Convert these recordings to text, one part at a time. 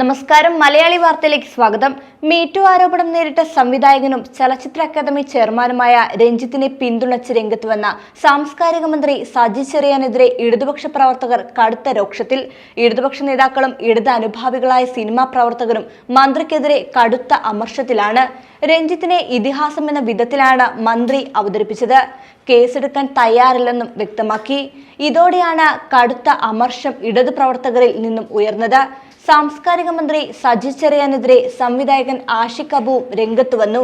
നമസ്കാരം മലയാളി വാർത്തയിലേക്ക് സ്വാഗതം. മീറ്റു ആരോപണം നേരിട്ട സംവിധായകനും ചലച്ചിത്ര അക്കാദമി ചെയർമാനുമായ രഞ്ജിത്തിനെ പിന്തുണച്ച് രംഗത്ത് വന്ന സാംസ്കാരിക മന്ത്രി സജി ചെറിയാനെതിരെ ഇടതുപക്ഷ പ്രവർത്തകർ കടുത്ത രോക്ഷത്തിൽ. ഇടതുപക്ഷ നേതാക്കളും ഇടത് അനുഭാവികളായ സിനിമാ പ്രവർത്തകരും മന്ത്രിക്കെതിരെ കടുത്ത അമർഷത്തിലാണ്. രഞ്ജിത്തിനെ ഇതിഹാസം എന്ന വിധത്തിലാണ് മന്ത്രി അവതരിപ്പിച്ചത്. കേസെടുക്കാൻ തയ്യാറില്ലെന്നും വ്യക്തമാക്കി. ഇതോടെയാണ് കടുത്ത അമർഷം ഇടതു പ്രവർത്തകരിൽ നിന്നും ഉയർന്നത്. സാംസ്കാരിക മന്ത്രി സജി ചെറിയാനെതിരെ സംവിധായകൻ ആഷിഖ് അബു രംഗത്ത് വന്നു.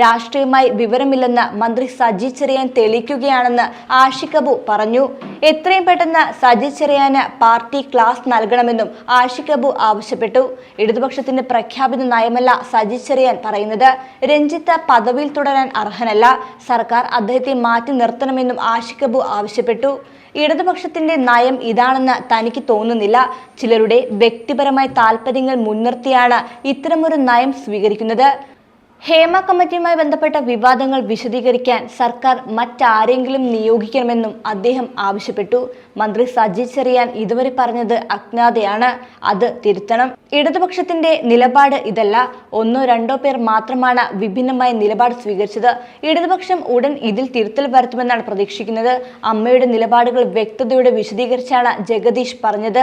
രാഷ്ട്രീയമായി വിവരമില്ലെന്ന് മന്ത്രി സജി ചെറിയാൻ തെളിയിക്കുകയാണെന്ന് ആഷിഖ് അബു പറഞ്ഞു. എത്രയും പെട്ടെന്ന് സജി ചെറിയാന് പാർട്ടി ക്ലാസ് നൽകണമെന്നും ആഷിഖ് അബു ആവശ്യപ്പെട്ടു. ഇടതുപക്ഷത്തിന്റെ പ്രഖ്യാപിത നയമല്ല സജി ചെറിയാൻ പറയുന്നത്. രഞ്ജിത്ത് പദവിയിൽ തുടരാൻ അർഹനല്ല. സർക്കാർ അദ്ദേഹത്തെ മാറ്റി നിർത്തണമെന്നും ആഷിഖ് അബു ആവശ്യപ്പെട്ടു. ഇടതുപക്ഷത്തിന്റെ നയം ഇതാണെന്ന് തനിക്ക് തോന്നുന്നില്ല. ചിലരുടെ വ്യക്തിപരമായ താല്പര്യങ്ങൾ മുൻനിർത്തിയാണ് ഇത്തരമൊരു നയം സ്വീകരിക്കുന്നത്. ഹേമ കമ്മിറ്റിയുമായി ബന്ധപ്പെട്ട വിവാദങ്ങൾ വിശദീകരിക്കാൻ സർക്കാർ മറ്റാരെങ്കിലും നിയോഗിക്കണമെന്നും അദ്ദേഹം ആവശ്യപ്പെട്ടു. മന്ത്രി സജി ചെറിയാൻ ഇതുവരെ പറഞ്ഞത് അജ്ഞാതയാണ്. അത് തിരുത്തണം. ഇടതുപക്ഷത്തിന്റെ നിലപാട് ഇതല്ല. ഒന്നോ രണ്ടോ പേർ മാത്രമാണ് വിഭിന്നമായ നിലപാട് സ്വീകരിച്ചത്. ഇടതുപക്ഷം ഉടൻ ഇതിൽ തിരുത്തൽ വരുത്തുമെന്നാണ് പ്രതീക്ഷിക്കുന്നത്. അമ്മയുടെ നിലപാടുകൾ വ്യക്തതയോടെ വിശദീകരിച്ചാണ് ജഗദീഷ് പറഞ്ഞത്.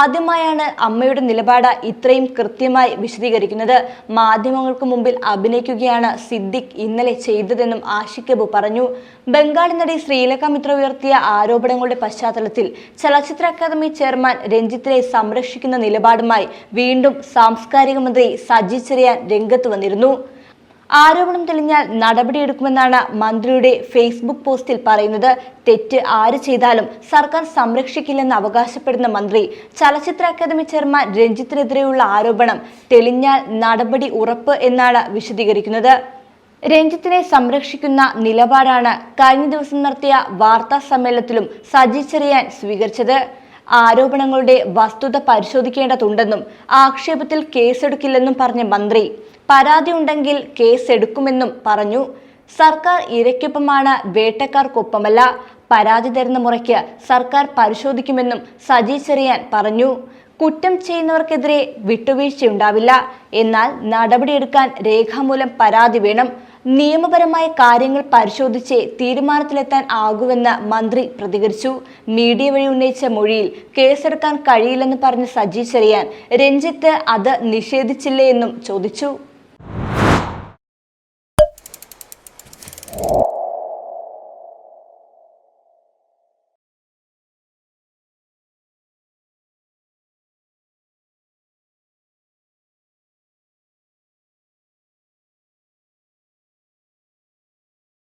ആദ്യമായാണ് അമ്മയുടെ നിലപാട് ഇത്രയും കൃത്യമായി വിശദീകരിക്കുന്നത്. മാധ്യമങ്ങൾക്ക് മുമ്പിൽ അഭിനയിക്കുകയാണ് സിദ്ദിഖ് ഇന്നലെ ചെയ്തതെന്നും ആഷിഖ് അബു പറഞ്ഞു. ബംഗാളി നടി ശ്രീലക മിത്ര ഉയർത്തിയ ആരോപണങ്ങളുടെ പശ്ചാത്തലത്തിൽ ചലച്ചിത്ര അക്കാദമി ചെയർമാൻ രഞ്ജിത്തിനെ സംരക്ഷിക്കുന്ന നിലപാടുമായി വീണ്ടും സാംസ്കാരിക മന്ത്രി സജി ചെറിയാൻ രംഗത്ത് വന്നിരുന്നു. ആരോപണം തെളിഞ്ഞാൽ നടപടിയെടുക്കുമെന്നാണ് മന്ത്രിയുടെ ഫേസ്ബുക്ക് പോസ്റ്റിൽ പറയുന്നത്. തെറ്റ് ആര് ചെയ്താലും സർക്കാർ സംരക്ഷിക്കില്ലെന്ന് അവകാശപ്പെടുന്ന മന്ത്രി. ചലച്ചിത്ര അക്കാദമി ചെയർമാൻ രഞ്ജിത്തിനെതിരെയുള്ള ആരോപണം തെളിഞ്ഞാൽ നടപടി ഉറപ്പ് എന്നാണ് വിശദീകരിക്കുന്നത്. രഞ്ജിത്തിനെ സംരക്ഷിക്കുന്ന നിലപാടാണ് കഴിഞ്ഞ ദിവസം നടത്തിയ വാർത്താ സമ്മേളനത്തിലും സജി ചെറിയാൻ സ്വീകരിച്ചത്. ആരോപണങ്ങളുടെ വസ്തുത പരിശോധിക്കേണ്ടതുണ്ടെന്നും ആക്ഷേപത്തിൽ കേസെടുക്കില്ലെന്നും പറഞ്ഞ മന്ത്രി. പരാതി ഉണ്ടെങ്കിൽ കേസെടുക്കുമെന്നും പറഞ്ഞു. സർക്കാർ ഇരയ്ക്കൊപ്പമാണ് വേട്ടക്കാർക്കൊപ്പമല്ല പരാതി തരുന്ന മുറയ്ക്ക് സർക്കാർ പരിശോധിക്കുമെന്നും സജി ചെറിയാൻ പറഞ്ഞു. കുറ്റം ചെയ്യുന്നവർക്കെതിരെ വിട്ടുവീഴ്ചയുണ്ടാവില്ല. എന്നാൽ നടപടിയെടുക്കാൻ രേഖാമൂലം പരാതി വേണം. നിയമപരമായ കാര്യങ്ങൾ പരിശോധിച്ച് തീരുമാനത്തിലെത്താൻ ആകുമെന്ന് മന്ത്രി പ്രതികരിച്ചു. മീഡിയ വഴി ഉന്നയിച്ച മൊഴിയിൽ കേസെടുക്കാൻ കഴിയില്ലെന്ന് പറഞ്ഞ സജി ചെറിയാൻ രഞ്ജിത്ത് അത് നിഷേധിച്ചില്ലേ എന്നും ചോദിച്ചു. you